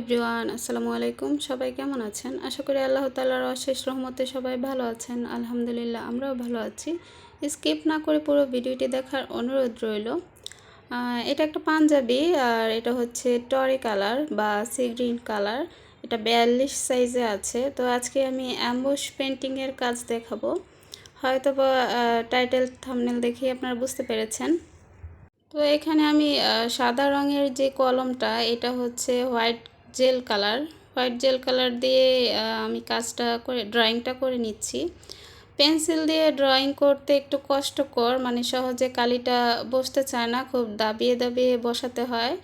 Everyone, আসসালামু আলাইকুম। সবাই কেমন আছেন? আশা করি আল্লাহ তালার অশেষ রহমতে সবাই ভালো আছেন। আলহামদুলিল্লাহ, আমরাও ভালো আছি। স্কিপ না করে পুরো ভিডিওটি দেখার অনুরোধ রইল। এটা একটা পাঞ্জাবি আর এটা হচ্ছে টরি কালার বা সি গ্রিন কালার। এটা বিয়াল্লিশ সাইজে আছে। তো আজকে আমি অ্যাম্বুশ পেন্টিংয়ের কাজ দেখাবো। হয়তো টাইটেল থামনেল দেখেই আপনারা বুঝতে পেরেছেন। তো এখানে আমি সাদা রঙের যে কলমটা, এটা হচ্ছে white gel colour, white gel colour দিয়ে আমি কাজটা করে, ড্রয়িংটা করে নিচ্ছি। পেন্সিল দিয়ে ড্রয়িং করতে একটু কষ্টকর মানে সহজে কালিটা বসতে চায় না, খুব দাবিয়ে দাবিয়ে বসাতে হয়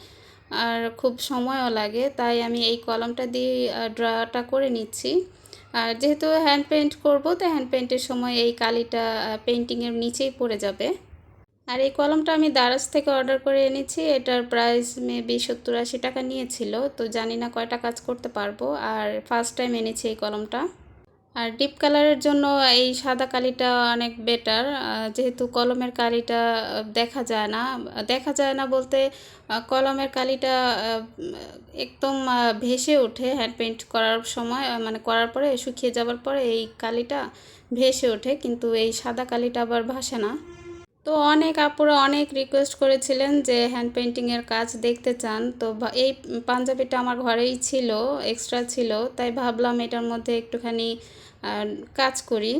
আর খুব সময়ও লাগে, তাই আমি এই কলমটা দিয়ে ড্রটা করে নিচ্ছি। আর যেহেতু হ্যান্ড পেন্ট করব, তো হ্যান্ড পেন্টের সময় এই কালিটা পেন্টিংয়ের নিচেই পড়ে যাবে। আর এই কলমটা আমি দারাজ থেকে অর্ডার করে এনেছি। এটার প্রাইস মেবি সত্তর আশি টাকা নিয়েছিল, তো জানি না কয়টা কাজ করতে পারব। আর ফার্স্ট টাইম এনেছি এই কলমটা। আর ডিপ কালারের জন্য এই সাদা কালিটা অনেক বেটার যেহেতু কলমের কালিটা দেখা যায় না। দেখা যায় না বলতে কলমের কালিটা একদম ভেসে ওঠে হ্যান্ড পেন্ট করার সময় মানে করার পরে, শুকিয়ে যাবার পরে এই কালিটা ভেসে ওঠে। কিন্তু এই সাদা কালিটা আবার ভাসে না। তো অনেক আপুরা অনেক রিকোয়েস্ট করেছিলেন যে হ্যান্ড পেন্টিংয়ের কাজ দেখতে চান। তো এই পাঞ্জাবিটা আমার ঘরেই ছিল এক্সট্রা ছিল, তাই ভাবলাম এটার মধ্যে একটুখানি কাজ করি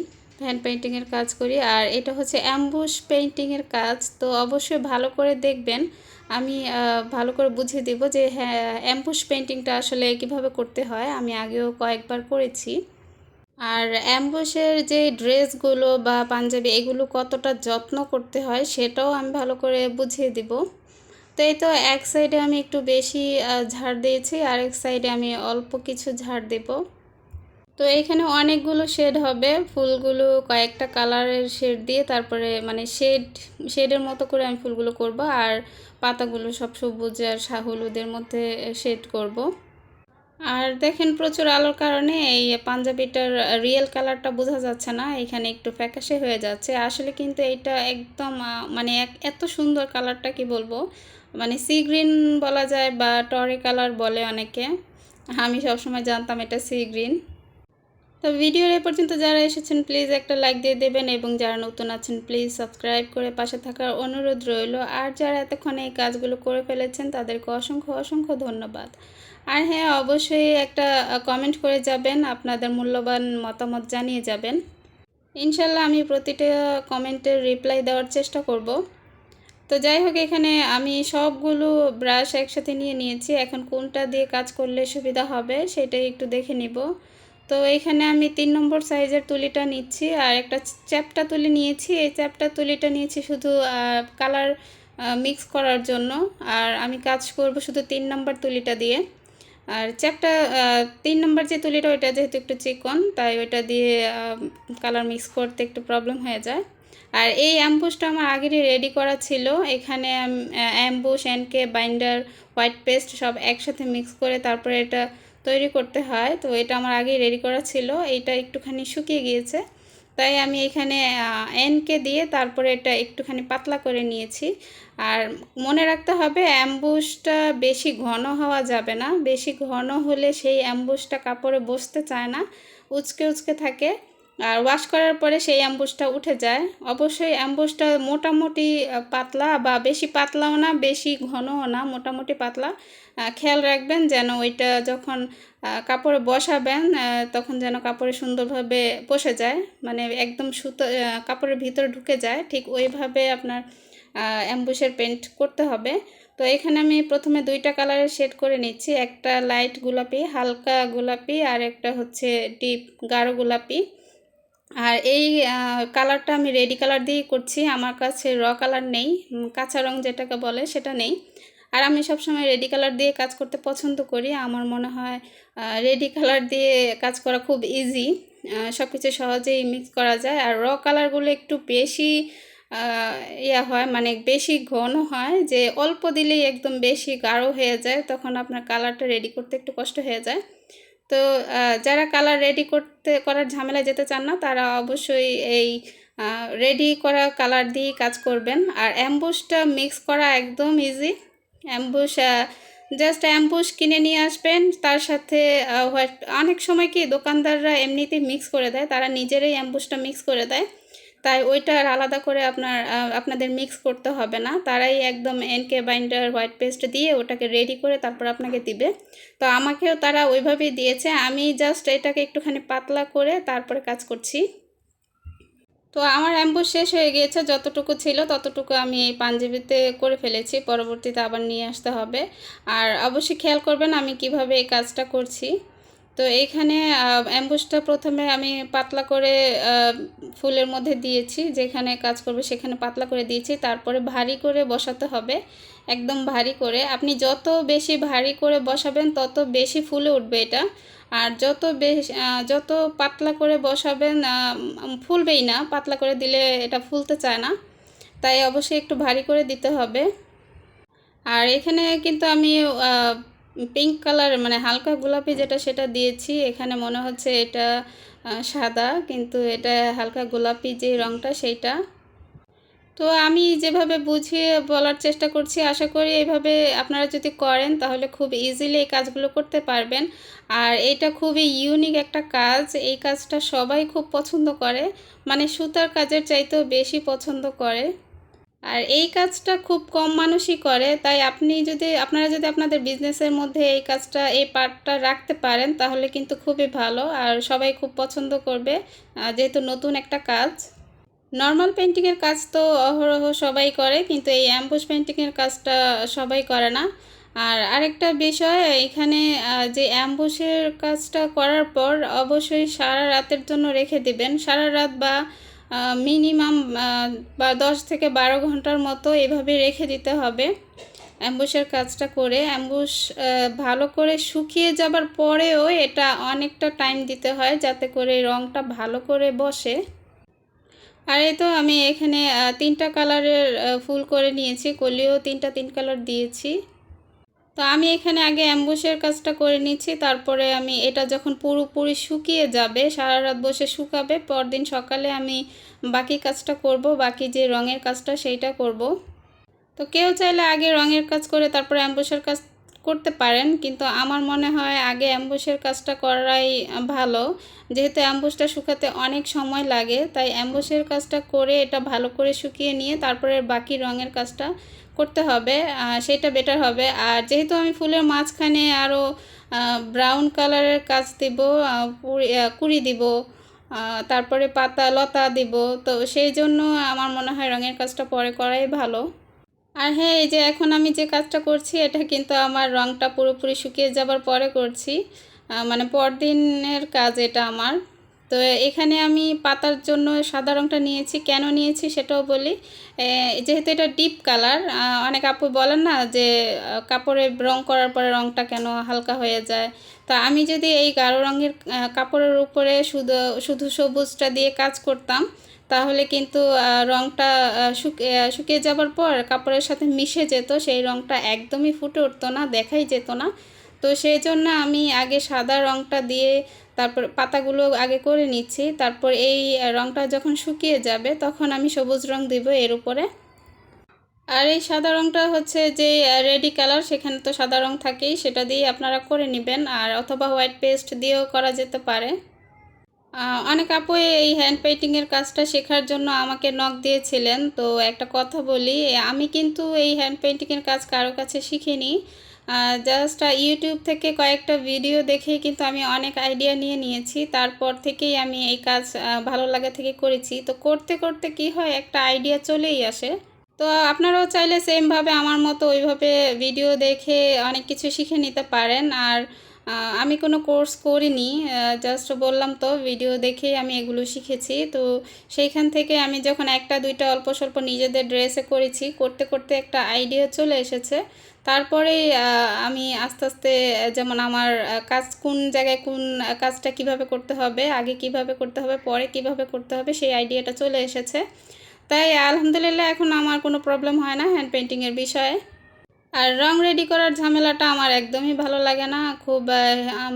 হ্যান্ড পেন্টিংয়ের কাজ করি। আর এটা হচ্ছে অ্যাম্বুশ পেন্টিংয়ের কাজ, তো অবশ্যই ভালো করে দেখবেন। আমি ভালো করে বুঝিয়ে দেব যে হ্যাঁ অ্যাম্বুশ পেন্টিংটা আসলে কীভাবে করতে হয়। আমি আগেও কয়েকবার করেছি। আর অ্যাম্বুসের যে ড্রেসগুলো বা পাঞ্জাবি, এগুলো কতটা যত্ন করতে হয় সেটাও আমি ভালো করে বুঝিয়ে দিব। তো এই তো এক সাইডে আমি একটু বেশি ঝাড় দিয়েছি আর এক সাইডে আমি অল্প কিছু ঝাড় দেব। তো এখানে অনেকগুলো শেড হবে, ফুলগুলো কয়েকটা কালারের শেড দিয়ে তারপরে মানে শেড, শেডের মতো করে আমি ফুলগুলো করব আর পাতাগুলো সব সবুজ আর হলুদের মধ্যে শেড করব। আর দেখেন প্রচুর আলোর কারণে এই পাঞ্জাবিটার রিয়েল কালারটা বোঝা যাচ্ছে না, এখানে একটু ফ্যাকাশে হয়ে যাচ্ছে। আসলে কিন্তু এটা একদম মানে এত সুন্দর কালারটা কি বলব? মানে সি গ্রিন বলা যায় বা টরে কালার বলে অনেকে। আমি সবসময় জানতাম এটা সি গ্রিন তো ভিডিওর এ পর্যন্ত যারা এসেছেন প্লিজ একটা লাইক দিয়ে দেবেন এবং যারা নতুন আছেন প্লিজ সাবস্ক্রাইব করে পাশে থাকার অনুরোধ রইল। আর যারা এতক্ষণে এই কাজগুলো করে ফেলেছেন, তাদেরকে অসংখ্য অসংখ্য ধন্যবাদ। আর হ্যাঁ অবশ্যই একটা কমেন্ট করে যাবেন, আপনাদের মূল্যবান মতামত জানিয়ে যাবেন। ইনশাল্লাহ আমি প্রতিটা কমেন্টের রিপ্লাই দেওয়ার চেষ্টা করব। তো যাই হোক, এখানে আমি সবগুলো ব্রাশ একসাথে নিয়ে নিয়েছি। এখন কোনটা দিয়ে কাজ করলে সুবিধা হবে, সেটাই একটু দেখে নিব। তো এখানে আমি তিন নম্বর সাইজের তুলিটা নিচ্ছি, আর একটা চ্যাপটা তুলি নিয়েছি। এই চ্যাপটা তুলিটা নিয়েছি শুধু কালার মিক্স করার জন্য। আর আমি কাজ করব শুধু তিন নম্বর তুলিটা দিয়ে। আর চ্যাপটা তিন নম্বর যে তুলিটা, ওইটা যেহেতু একটু চিকন, তাই ওইটা দিয়ে কালার মিক্স করতে একটু প্রবলেম হয়ে যায়। আর এই অ্যাম্বুসটা আমার আগেরই রেডি করা ছিল। এখানে emboss ink binder white paste সব একসাথে মিক্স করে তারপরে এটা তৈরি করতে হয়। তো এটা আমার আগেই রেডি করা ছিল। এইটা একটুখানি শুকিয়ে গিয়েছে। তাই আমি এখানে এনকে দিয়ে তারপরে এটা একটুখানি পাতলা করে নিয়েছি। আর মনে রাখতে হবে অ্যাম্বুসটা বেশি ঘন হওয়া যাবে না। বেশি ঘন হলে সেই অ্যাম্বুসটা কাপড়ে বসতে চায় না, উচকে উচকে থাকে। আর ওয়াশ করার পরে সেই অ্যাম্বুসটা উঠে যায়। অবশ্যই অ্যাম্বুসটা মোটামুটি পাতলা বা বেশি পাতলাও না, বেশি ঘনও না, মোটামুটি পাতলা। খেয়াল রাখবেন যেন ওইটা যখন কাপড়ে বসাবেন তখন যেন কাপড়ে সুন্দরভাবে বসে যায়। মানে একদম সুতো কাপড়ের ভিতরে ঢুকে যায়, ঠিক ওইভাবে আপনার অ্যাম্বুসের পেন্ট করতে হবে। তো এখানে আমি প্রথমে দুইটা কালারের শেড করে নিচ্ছি। একটা লাইট গোলাপি, হালকা গোলাপি, আর একটা হচ্ছে ডিপ গাঢ় গোলাপি। আর এই কালারটা আমি রেডি কালার দিয়েই করছি। আমার কাছে র কালার নেই কাঁচা রং যেটাকে বলে সেটা নেই। আর আমি সবসময় রেডি কালার দিয়ে কাজ করতে পছন্দ করি। আমার মনে হয় রেডি কালার দিয়ে কাজ করা খুব ইজি সব কিছু সহজেই মিক্স করা যায়। আর র কালারগুলো একটু বেশি ইয়া হয় মানে বেশি ঘন হয় যে অল্প দিলেই একদম বেশি গাঢ় হয়ে যায়, তখন আপনার কালারটা রেডি করতে একটু কষ্ট হয়ে যায়। তো যারা কালার রেডি করতে, করার ঝামেলা যেতে চান না, তারা অবশ্যই এই রেডি করা কালার দিয়েই কাজ করবেন। আর অ্যাম্বুসটা মিক্স করা একদম ইজি অ্যাম্বুস জাস্ট অ্যাম্বুস কিনে নিয়ে আসবেন, তার সাথে হোয়াইট অনেক সময় কি দোকানদাররা এমনিতেই মিক্স করে দেয়, তারা নিজেরাই অ্যাম্বুসটা মিক্স করে দেয়। তাই ওইটা আর আলাদা করে আপনার আপনাদের মিক্স করতে হবে না। তারাই একদম এনকে বাইন্ডার হোয়াইট পেস্ট দিয়ে ওটাকে রেডি করে তারপর আপনাকে দিবে। তো আমাকেও তারা ওইভাবেই দিয়েছে। আমি জাস্ট এটাকে একটুখানি পাতলা করে তারপরে কাজ করছি। তো আমার অ্যাম্বু শেষ হয়ে গিয়েছে। যতটুকু ছিল ততটুকু আমি এই পাঞ্জাবিতে করে ফেলেছি। পরবর্তীতে আবার নিয়ে আসতে হবে। আর অবশ্যই খেয়াল করবেন আমি কীভাবে এই কাজটা করছি। তো এইখানে অ্যাম্বুসটা প্রথমে আমি পাতলা করে ফুলের মধ্যে দিয়েছি, যেখানে কাজ করবে সেখানে পাতলা করে দিয়েছি, তারপরে ভারী করে বসাতে হবে, একদম ভারী করে। আপনি যত বেশি ভারী করে বসাবেন, তত বেশি ফুলে উঠবে এটা। আর যত বেশ যত পাতলা করে বসাবেন ফুলবেই না, পাতলা করে দিলে এটা ফুলতে চায় না। তাই অবশ্যই একটু ভারী করে দিতে হবে। আর এখানে কিন্তু আমি পিঙ্ক কালার মানে হালকা গোলাপি যেটা সেটা দিয়েছি। এখানে মনে হচ্ছে এটা সাদা, কিন্তু এটা হালকা গোলাপি যে রঙটা সেইটা। তো আমি যেভাবে বুঝিয়ে বলার চেষ্টা করছি, আশা করি এইভাবে আপনারা যদি করেন তাহলে খুব ইজিলি এই কাজগুলো করতে পারবেন। আর এটা খুবই ইউনিক একটা কাজ, এই কাজটা সবাই খুব পছন্দ করে। মানে সুতার কাজের চাইতেও বেশি পছন্দ করে। আর এই কাজটা খুব কম মানুষই করে। তাই আপনি যদি, আপনারা যদি আপনাদের বিজনেসের মধ্যে এই কাজটা, এই পার্টটা রাখতে পারেন, তাহলে কিন্তু খুবই ভালো। আর সবাই খুব পছন্দ করবে। যেহেতু নতুন একটা কাজ নর্মাল পেন্টিংয়ের কাজ তো অহরহ সবাই করে, কিন্তু এই অ্যাম্বুস পেন্টিংয়ের কাজটা সবাই করে না। আর আরেকটা বিষয়, এখানে যে অ্যাম্বুসের কাজটা করার পর অবশ্যই সারা রাতের জন্য রেখে দিবেন। সারা রাত বা মিনিমাম বা দশ থেকে বারো ঘণ্টার মতো এভাবে রেখে দিতে হবে। অ্যাম্বুসের কাজটা করে, অ্যাম্বুস ভালো করে শুকিয়ে যাবার পরেও এটা অনেকটা টাইম দিতে হয় যাতে করে রঙটা ভালো করে বসে। আর এই তো আমি এখানে তিনটা কালারের ফুল করে নিয়েছি, কলিও তিনটা, তিন কালার দিয়েছি। তো আমি এখানে আগে অ্যাম্বুসের কাজটা করে নিচ্ছি, তারপরে আমি এটা যখন পুরোপুরি শুকিয়ে যাবে, সারা রাত বসে শুকাবে, পরদিন সকালে আমি বাকি কাজটা করব, বাকি যে রঙের কাজটা সেইটা করব। তো কেউ চাইলে আগে রঙের কাজ করে তারপরে অ্যাম্বুসের কাজ করতে পারেন, কিন্তু আমার মনে হয় আগে অ্যাম্বুসের কাজটা করাই ভালো। যেহেতু অ্যাম্বুসটা শুকাতে অনেক সময় লাগে, তাই অ্যাম্বুসের কাজটা করে এটা ভালো করে শুকিয়ে নিয়ে তারপরে বাকি রঙের কাজটা করতে হবে সেটা বেটার হবে। আর যেহেতু আমি ফুলের মাঝখানে আরও ব্রাউন কালারের কাজ দিব কুড়ি দিব তারপরে পাতা, লতা দিব, তো সেই জন্য আমার মনে হয় রঙের কাজটা পরে করাই ভালো। আর হ্যাঁ এই যে এখন আমি যে কাজটা করছি, এটা কিন্তু আমার রঙটা পুরোপুরি শুকিয়ে যাবার পরে করছি। মানে পরদিনের কাজ এটা আমার। তো এখানে আমি পাতার জন্য সাদা রঙটা নিয়েছি। কেন নিয়েছি সেটাও বলি। যেহেতু এটা ডিপ কালার অনেক আপু বলেন না যে কাপড়ে রং করার পরে রঙটা কেন হালকা হয়ে যায়। তা আমি যদি এই গাঢ় রঙের কাপড়ের উপরে শুধু শুধু সবুজটা দিয়ে কাজ করতাম তাহলে কিন্তু রঙটা শুকিয়ে যাবার পর কাপড়ের সাথে মিশে যেত, সেই রঙটা একদমই ফুটে উঠতো না, দেখাই যেত না। তো সেই জন্য আমি আগে সাদা রঙটা দিয়ে তারপর পাতাগুলো আগে করে নিচ্ছি, তারপর এই রঙটা যখন শুকিয়ে যাবে তখন আমি সবুজ রং দিব এর উপরে। আর এই সাদা রঙটা হচ্ছে যে রেডি কালার, সেখানে তো সাদা রং থাকেই, সেটা দিয়ে আপনারা করে নেবেন, আর অথবা হোয়াইট পেস্ট দিয়েও করা যেতে পারে। অনেক আপু এই হ্যান্ড পেইন্টিংয়ের কাজটা শেখার জন্য আমাকে নখ দিয়েছিলেন। তো একটা কথা বলি, আমি কিন্তু এই হ্যান্ড পেইন্টিংয়ের কাজ কারও কাছে শিখিনি। জাস্ট ইউটিউব থেকে কয়েকটা ভিডিও দেখে কিন্তু আমি অনেক আইডিয়া নিয়ে নিয়েছি। তারপর থেকেই আমি এই কাজ ভালো লাগা থেকে করেছি। তো করতে করতে কি হয়, একটা আইডিয়া চলেই আসে। তো আপনারাও চাইলে সেমভাবে আমার মতো ওইভাবে ভিডিও দেখে অনেক কিছু শিখে নিতে পারেন। আর আমি কোনো কোর্স করিনি জাস্ট বললাম তো ভিডিও দেখেই আমি এগুলো শিখেছি। তো সেইখান থেকে আমি যখন একটা, দুইটা অল্প স্বল্প নিজেদের ড্রেসে করেছি, করতে করতে একটা আইডিয়া চলে এসেছে। তারপরে আমি আস্তে আস্তে, যেমন আমার কাজ কোন জায়গায় কোন কাজটা কীভাবে করতে হবে, আগে কীভাবে করতে হবে, পরে কীভাবে করতে হবে, সেই আইডিয়াটা চলে এসেছে। তাই আলহামদুলিল্লাহ এখন আমার কোনো প্রবলেম হয় না হ্যান্ড পেন্টিংয়ের বিষয়ে। আর রং রেডি করার ঝামেলাটা আমার একদমই ভালো লাগে না। খুব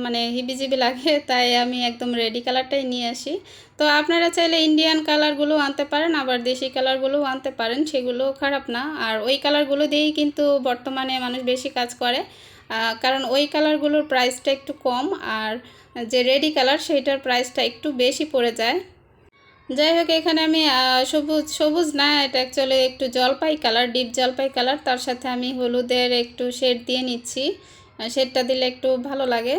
মানে হিবিজিবি লাগে, তাই আমি একদম রেডি কালারটাই নিয়ে আসি। তো আপনারা চাইলে ইন্ডিয়ান কালারগুলো আনতে পারেন, আবার দেশি কালারগুলোও আনতে পারেন সেগুলো খারাপ না। আর ওই কালারগুলো দিয়েই কিন্তু বর্তমানে মানুষ বেশি কাজ করে। কারণ ওই কালারগুলোর প্রাইসটা একটু কম, আর যে রেডি কালার সেইটার প্রাইসটা একটু বেশি পড়ে যায়। যাই হোক, এখানে আমি সবুজ সবুজ না, এটা অ্যাকচুয়ালি একটু জলপাই কালার ডিপ জলপাই কালার তার সাথে আমি হলুদের একটু শেড দিয়ে নিচ্ছি। শেডটা দিলে একটু ভালো লাগে।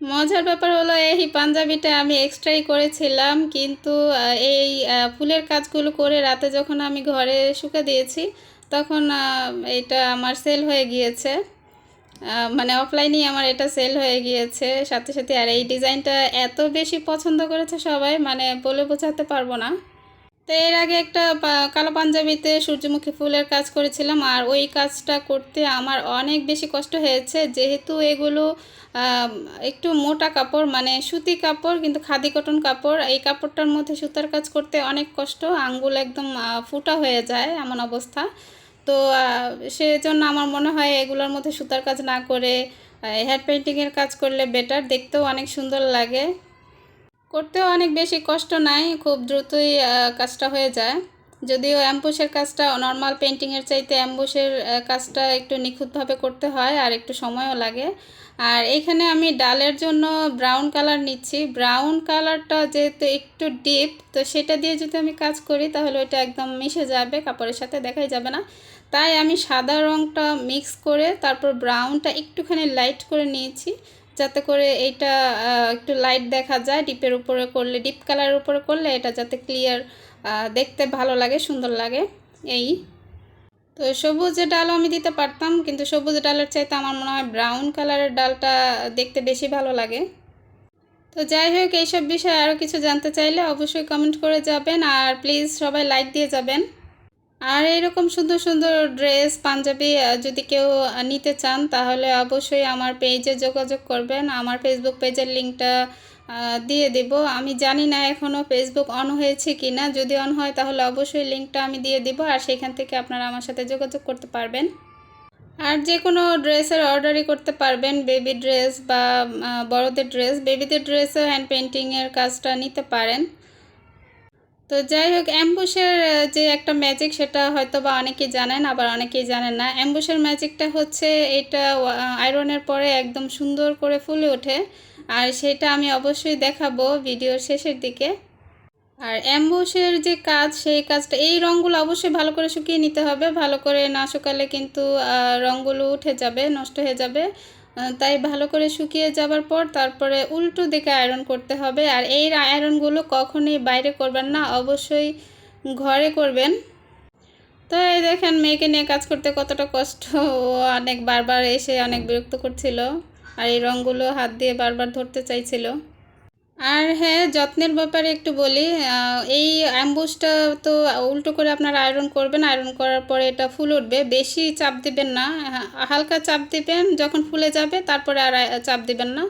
মজার ব্যাপার হলো, এই পাঞ্জাবিটা আমি এক্সট্রাই করেছিলাম, কিন্তু এই ফুলের কাজগুলো করে রাতে যখন আমি ঘরে শুকে দিয়েছি, তখন এটা আমার সেল হয়ে গিয়েছে। মানে অফলাইনেই আমার এটা সেল হয়ে গিয়েছে। সাথে সাথে আর এই ডিজাইনটা এত বেশি পছন্দ করেছে সবাই মানে বলে বোঝাতে পারব না। তো এর আগে একটা কালো পাঞ্জাবিতে সূর্যমুখী ফুলের কাজ করেছিলাম আর ওই কাজটা করতে আমার অনেক বেশি কষ্ট হয়েছে। যেহেতু এগুলো একটু মোটা কাপড় মানে সুতি কাপড় কিন্তু খাদি কটন কাপড়, এই কাপড়টার মধ্যে সুতার কাজ করতে অনেক কষ্ট। আঙ্গুল একদম ফুটা হয়ে যায় এমন অবস্থা। তো সেজন্য আমার মনে হয় এগুলোর মধ্যে সুতার কাজ না করে হেয়ার পেন্টিংয়ের কাজ করলে বেটার দেখতেও অনেক সুন্দর লাগে। করতেও অনেক বেশি কষ্ট নাই, খুব দ্রুতই কাজটা হয়ে যায়। যদিও অ্যাম্বুসের কাজটা নর্মাল পেন্টিংয়ের চাইতে অ্যাম্বুসের কাজটা একটু নিখুঁতভাবে করতে হয় আর একটু সময়ও লাগে। আর এখানে আমি ডালের জন্য ব্রাউন কালার নিচ্ছি। ব্রাউন কালারটা যেহেতু একটু ডিপ তো সেটা দিয়ে যদি আমি কাজ করি, তাহলে ওইটা একদম মিশে যাবে, কাপড়ের সাথে দেখাই যাবে না। তাই আমি সাদা রঙটা মিক্স করে তারপর ব্রাউনটা একটুখানি লাইট করে নিয়েছি, যাতে করে এইটা একটু লাইট দেখা যায়। ডিপের উপরে করলে ডিপ কালারের উপরে করলে এটা যাতে ক্লিয়ার দেখতে ভালো লাগে, সুন্দর লাগে। এই। তো সবুজ ডালও আমি দিতে পারতাম, কিন্তু সবুজ ডালের চাইতে আমার মনে হয় ব্রাউন কালারের ডালটা দেখতে বেশি ভালো লাগে। তো যাই হোক, এইসব বিষয়ে আরও কিছু জানতে চাইলে অবশ্যই কমেন্ট করে যাবেন আর প্লিজ সবাই লাইক দিয়ে যাবেন। আর এরকম সুন্দর সুন্দর ড্রেস পাঞ্জাবি যদি কেউ নিতে চান, তাহলে অবশ্যই আমার পেজে যোগাযোগ করবেন। আমার ফেসবুক পেজের লিঙ্কটা দিয়ে দেব। আমি জানি না এখনও ফেসবুক অন হয়েছে কি না যদি অন হয় তাহলে অবশ্যই লিঙ্কটা আমি দিয়ে দিব আর সেখান থেকে আপনারা আমার সাথে যোগাযোগ করতে পারবেন। আর যে কোনো ড্রেসের অর্ডারই করতে পারবেন। বেবি ড্রেস বা বড়দের ড্রেস বেবিদের ড্রেসও হ্যান্ড পেন্টিংয়ের কাজটা নিতে পারেন। তো যাই হোক অ্যাম্বুসের যে একটা ম্যাজিক সেটা হয়তো বা অনেকেই জানেন, আবার অনেকেই জানেন না। অ্যাম্বুসের ম্যাজিকটা হচ্ছে এটা আয়রনের পরে একদম সুন্দর করে ফুলে ওঠে। আর সেটা আমি অবশ্যই দেখাবো ভিডিওর শেষের দিকে। আর অ্যাম্বুসের যে কাজ, সেই কাজটা, এই রঙগুলো অবশ্যই ভালো করে শুকিয়ে নিতে হবে। ভালো করে না শুকালে কিন্তু রঙগুলো উঠে যাবে, নষ্ট হয়ে যাবে। তাই ভালো করে শুকিয়ে যাবার পর তারপরে উল্টো দিকে আয়রন করতে হবে। আর এই আয়রনগুলো কখনোই বাইরে করবেন না, অবশ্যই ঘরে করবেন। তো এই দেখেন, মেয়েকে নিয়ে কাজ করতে কতটা কষ্ট। অনেক বারবার এসে অনেক বিরক্ত করছিল। আর এই রঙগুলো হাত দিয়ে বারবার ধরতে চাইছিল। আর হ্যাঁ যত্নের ব্যাপারে একটু বলি এই অ্যাম্বুসটা তো উল্টো করে আপনারা আয়রন করবেন, আয়রন করার পরে এটা ফুল উঠবে। বেশি চাপ দিবেন না হালকা চাপ দিবেন, যখন ফুলে যাবে তারপরে আর চাপ দিবেন না।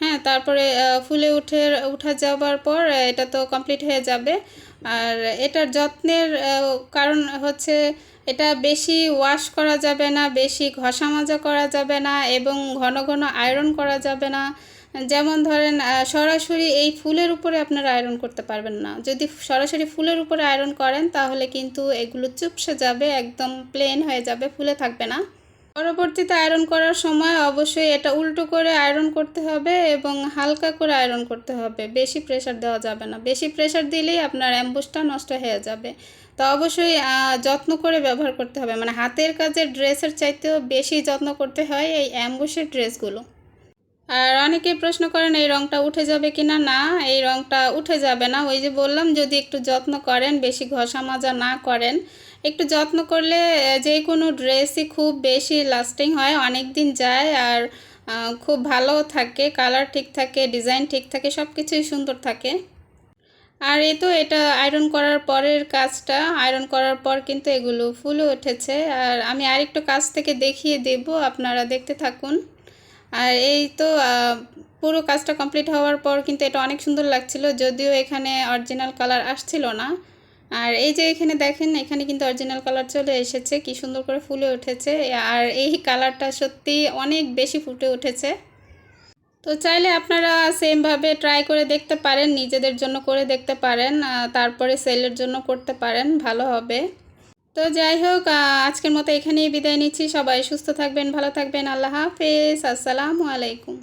হ্যাঁ তারপরে ফুলে উঠে, উঠা যাবার পর এটা তো কমপ্লিট হয়ে যাবে। আর এটার যত্নের কারণ হচ্ছে এটা বেশি ওয়াশ করা যাবে না, বেশি ঘষা মাজা করা যাবে না এবং ঘন ঘন আয়রন করা যাবে না। যেমন ধরেন সরাসরি এই ফুলের উপরে আপনারা আয়রন করতে পারবেন না। যদি সরাসরি ফুলের উপরে আয়রন করেন তাহলে কিন্তু এগুলো চুপসে যাবে, একদম প্লেন হয়ে যাবে, ফুলে থাকবে না। পরবর্তীতে আয়রন করার সময় অবশ্যই এটা উল্টো করে আয়রন করতে হবে এবং হালকা করে আয়রন করতে হবে। বেশি প্রেশার দেওয়া যাবে না। বেশি প্রেশার দিলেই আপনার অ্যাম্বুসটা নষ্ট হয়ে যাবে। তো অবশ্যই যত্ন করে ব্যবহার করতে হবে। মানে হাতের কাজের ড্রেসের চাইতেও বেশি যত্ন করতে হয় এই অ্যাম্বুসের ড্রেসগুলো। আর অনেকেই প্রশ্ন করেন, এই রংটা উঠে যাবে কি না না এই রংটা উঠে যাবে না। ওই যে বললাম, যদি একটু যত্ন করেন, বেশি ঘষা মাজা না করেন একটু যত্ন করলে যে কোনো ড্রেসই খুব বেশি লাস্টিং হয়, অনেক দিন যায় আর খুব ভালো থাকে কালার ঠিক থাকে ডিজাইন ঠিক থাকে সব কিছুই সুন্দর থাকে। আর এই তো এটা আয়রন করার পরের কাজটা আয়রন করার পর কিন্তু এগুলো ফুলে উঠেছে। আর আমি আরেকটু কাজ থেকে দেখিয়ে দেব, আপনারা দেখতে থাকুন। আর এই তো পুরো কাজটা কমপ্লিট হওয়ার পর কিন্তু এটা অনেক সুন্দর লাগছিল, যদিও এখানে অরিজিনাল কালার আসছিল না। আর এই যে এখানে দেখেন, এখানে কিন্তু অরিজিনাল কালার চলে এসেছে। কি সুন্দর করে ফুলে উঠেছে। আর এই কালারটা সত্যি অনেক বেশি ফুটে উঠেছে। তো চাইলে আপনারা সেমভাবে ট্রাই করে দেখতে পারেন, নিজেদের জন্য করে দেখতে পারেন তারপরে সেলের জন্য করতে পারেন, ভালো হবে। তো যাই হোক আজকের মতো এখানেই বিদায় নিচ্ছি। সবাই সুস্থ থাকবেন, ভালো থাকবেন। আল্লাহ হাফেজ। আসসালামু আলাইকুম।